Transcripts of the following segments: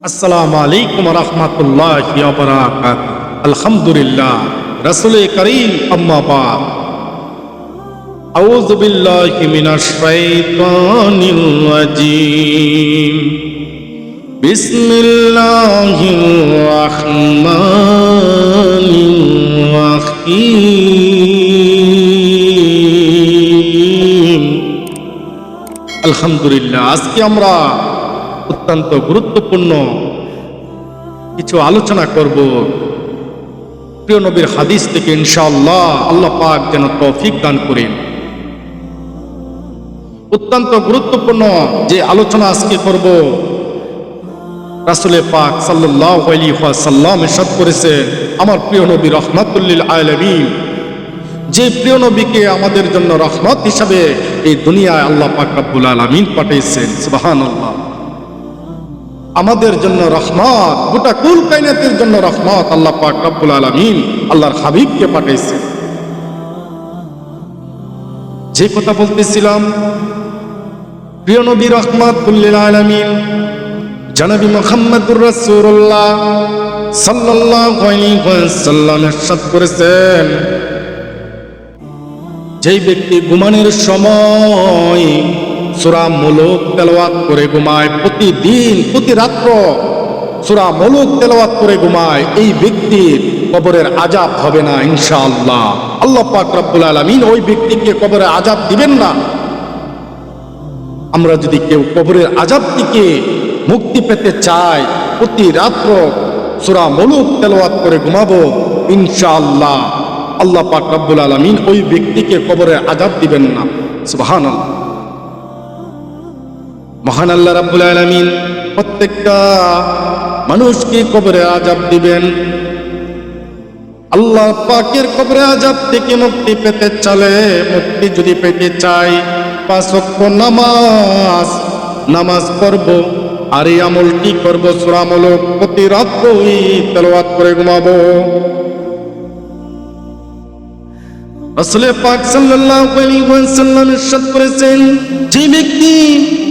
আসসালামু আলাইকুম রহমতুল্লাহ আলহামদুলিল্লাহ রসুল করিম আম্মাবাদ أعوذ بالله من الشيطان الرجيم بسم الله الرحمن الرحيم আলহামদুলিল্লাহ আজকে আমরা অত্যন্ত গুরুত্বপূর্ণ কিছু আলোচনা করব। প্রিয় নবীর হাদিস থেকে ইনশাআল্লাহ আল্লাহ পাক যেন তৌফিক দান করেন। অত্যন্ত গুরুত্বপূর্ণ যে আলোচনা আজকে করব রাসুলে পাক সাল্লাহ আলী সাল্লাম আমার প্রিয় নবী রহমাতুল্লিল আলমিন। যে প্রিয় নবীকে আমাদের জন্য রহমত হিসাবে এই দুনিয়ায় আল্লাহ পাক রব্বুল আলমিন পাঠিয়েছেন সুবাহান আল্লাহ আমাদের জন্য রহমত, গোটা কুল কাইনাতের জন্য রহমত আল্লাহ পাক রব্বুল আলমিন আল্লাহর হাবিবকে পাঠিয়েছেন যে কথা বলতেছিলাম, প্রিয় নবী রহমত কুল্লিল আলমিন, জনবী মোহাম্মদুর রসুল্লাহ ওয়াসাল্লাম ইরশাদ করেছেন, যেই ব্যক্তি গুমানের সময় সুরা মুলুক তেলাওয়াত করে ঘুমায় প্রতিদিন, প্রতি রাত্র। সুরা মুলুক তেলাওয়াত করে ঘুমায়, এই ব্যক্তির কবরের আজাব হবে না, ইনশাআল্লাহ। আল্লাহ পাক রব্বুল আলামিন ওই ব্যক্তিকে কবরের আজাব দিবেন না। আমরা যদি কেউ কবরের আজাব থেকে মুক্তি পেতে চাই, প্রতি রাত্র সুরা মুলুক তেলাওয়াত করে ঘুমাবো, ইনশাআল্লাহ। আল্লাহ পাক রব্বুল আলামিন ওই ব্যক্তিকে কবরে আজাব দিবেন না। সুবহান মহান আল্লাহ রাব্বুল আলামিন, প্রত্যেকটা মানুষকে কবরে আজাব দিবেন। আল্লাহ পাকের কবরে আজাব থেকে মুক্তি পেতে চলে মুক্তি যদি পেতে চাই, পাঁচ ওয়াক্ত নামাজ নামাজ পড়ব, আর এই আমলটি করব সুরামূলক প্রতি রাত্রই তেলাওয়াত করে ঘুমাবো। আসলে পাক সাল্লাল্লাহু আলাইহি ওয়াসাল্লাম ইরশাদ করেছেন, যে ব্যক্তি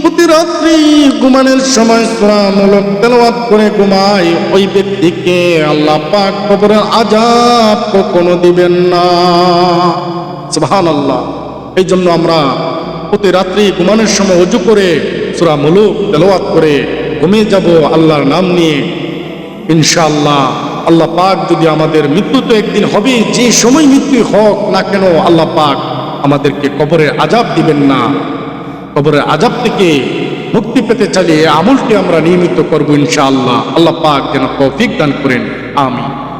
প্রতি রাত্রি ঘুমানোর সময় সূরা মুলক তেলাওয়াত করে ঘুমায়, ওই ব্যক্তিকে আল্লাহ পাক কবরের আযাব কখনো দিবেন না। সুবহানাল্লাহ। এই জন্য আমরা প্রতি রাত্রি ঘুমানোর সময় অজু করে সূরা মুলুক তেলাওয়াত করে ঘুমিয়ে যাব আল্লাহর নাম নিয়ে, ইনশাআল্লাহ। আল্লাহ পাক যদি আমাদের মৃত্যু তো একদিন হবে যে সময় মৃত্যু হোক না কেন, আল্লাহ পাক আমাদেরকে কবরের আজাব দিবেন না। কবরের আজাব থেকে মুক্তি পেতে চালিয়ে আমলটি আমরা নিয়মিত করব ইনশাআল্লাহ। আল্লাহ পাক যেন তৌফিক দান করেন। আমি